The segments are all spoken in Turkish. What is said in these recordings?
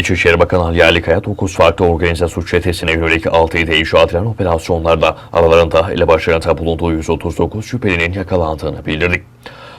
İçişleri Bakanı Ali Yerlikaya 9 farklı organize suç çetesine yönelik 6'yı değişiyor edilen operasyonlarda aralarında elebaşlarında bulunduğu 139 şüphelinin yakalandığını bildirdi.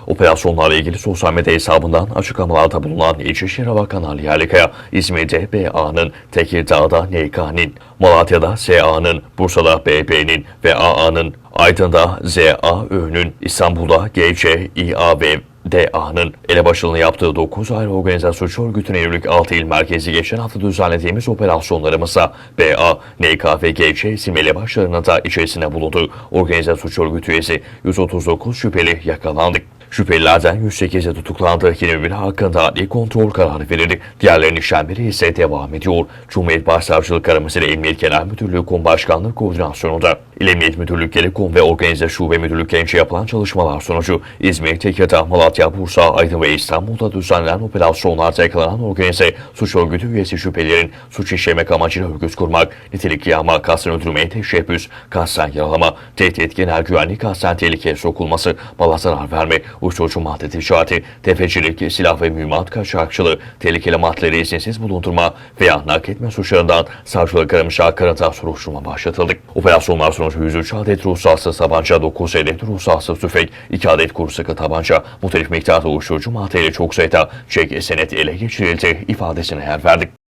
Operasyonlarla ilgili sosyal medya hesabından açıklamalarda bulunan İçişleri Bakanı Ali Yerlikaya, İzmir'de BA'nın, Tekirdağ'da NK'nin, Malatya'da SA'nın, Bursa'da BB'nin ve AA'nın, Aydın'da ZAÖ'nün, İstanbul'da GC, İA ve DA'nın elebaşılığını yaptığı 9 ayrı organize suç örgütüne yönelik 6 il merkezi geçen hafta düzenlediğimiz operasyonlarımızda BA, NK ve GC isim elebaşlarının da içerisine bulunduğu organize suç örgütü üyesi 139 şüpheli yakalandı. Şüphelilerden 108'i tutuklandı. 21 hakkında adli kontrol kararı verildi. Diğerlerinin işlemleri ise devam ediyor. Cumhuriyet Başsavcılık Araması ile Emniyet Genel Müdürlüğü Kum Başkanlığı koordinasyonunda İl Emniyet Müdürlükleri Kum ve Organize Şube Müdürlüklerince yapılan çalışmalar sonucu İzmir, Tekirdağ, Malatya, Bursa, Aydın ve İstanbul'da düzenlenen operasyonlarda yakalanan organize suç örgütü üyesi şüphelilerin suç işlemek amacıyla örgüt kurmak, nitelik yağma, kasten öldürmeye teşebbüs, kasten yaralama, tehdit, genel güvenlik, kasten tehlikeye sokulması, mala zarar verme, uyuşturucu madde ticareti, tefecilik, silah ve mühimmat kaçakçılığı, tehlikeli maddeleri izinsiz bulundurma veya nakletme suçlarından savcılık aramış hakkında soruşturma başlatıldı. Operasyonlar sonucu 103 adet ruhsatsız tabanca, 9 adet ruhsatsız tüfek, 2 adet kuru sıkı tabanca, muhtelif miktarda uyuşturucu maddeyle çok sayıda çek senet ele geçirildi ifadesine yer verdik.